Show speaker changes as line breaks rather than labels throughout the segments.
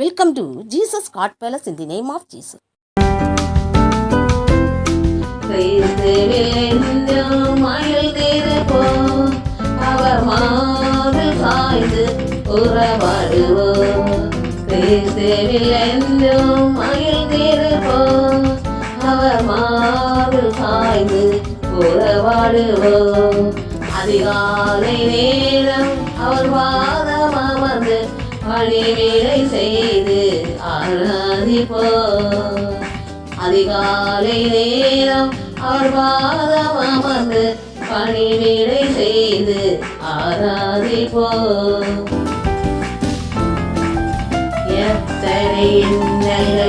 Welcome to Jesus God palace in the name
of Jesus அவர் மாது சாய்ந்து உறவாடுவோம் அவர் மாது சாய்ந்து உறவாடுவோம் அதிகாலை நேரம் அவர் வா பணிவிடை செய்து ஆராதிப்போ அதிகாலை நேரம் அவர் பாதம் அமர்ந்து பணிவிடை செய்து ஆராதிப்போ. எத்தனை இன்னல்கள்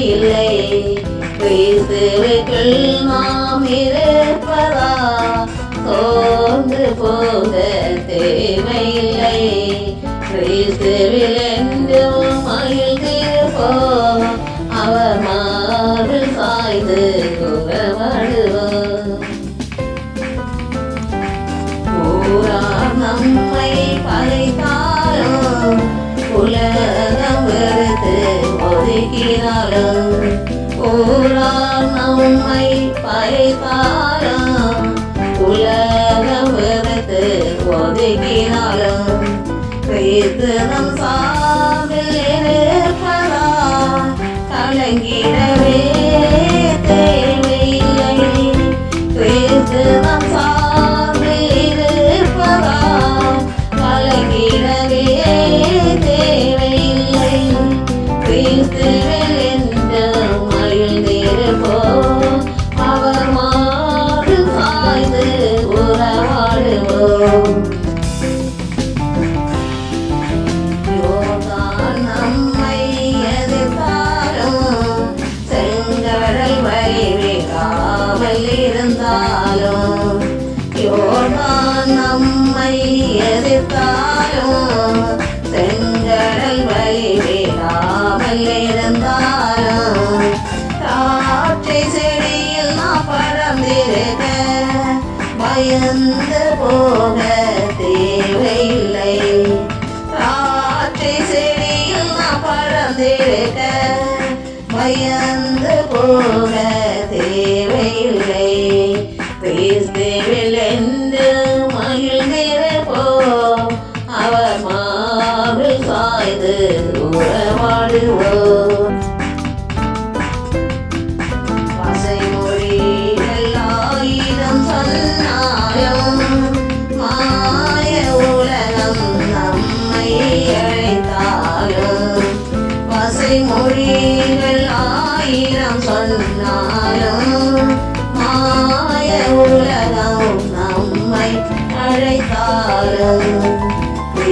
இல்லை. கிறிஸ்துவுக்குள் நாம் சோர்ந்து போக ஒதுக்கினாலும் ஊரார் நம்மை பகைத்தாலும் உலகம் வெறுத்து ஒதுக்கினாலும் கிறிஸ்து நம் சார்பில் கலங்கிடவே தேவையில்லை. கிறிஸ்து பயந்து போக தேவையில்லை. ராத்திரி செடியில் நான் பறந்திருக்க பயந்து போக தேவையில்லை. பேசுவேன் ஆயிரம் சொன்னாலும் மாய உலகம் நம்மை அழைத்தாலும்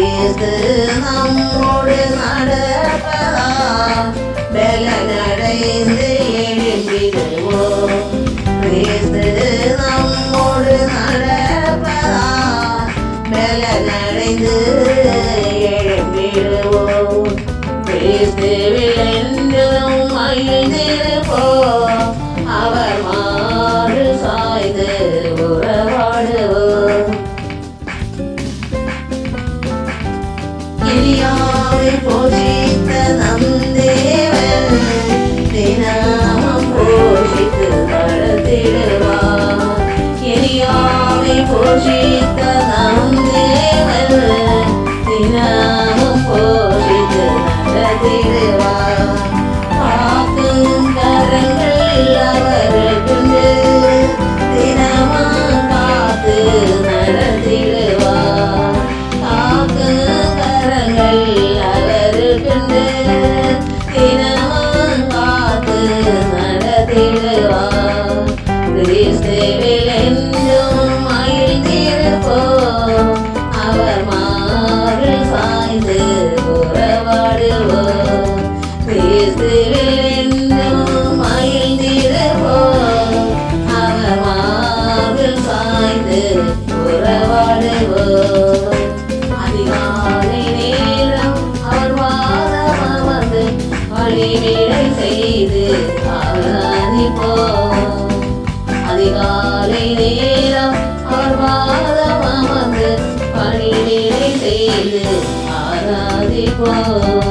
இது நம்மோடு அணைந்து உறவாடுவோம் அதிகாலை நேரம் அவர் வாரம் அமர்ந்து வழிவிடை செய்து ஆராதிப்போம் அதிகாலை நேரம் அவர் வாரம் அமர்ந்து செய்து ஆராதிப்போம்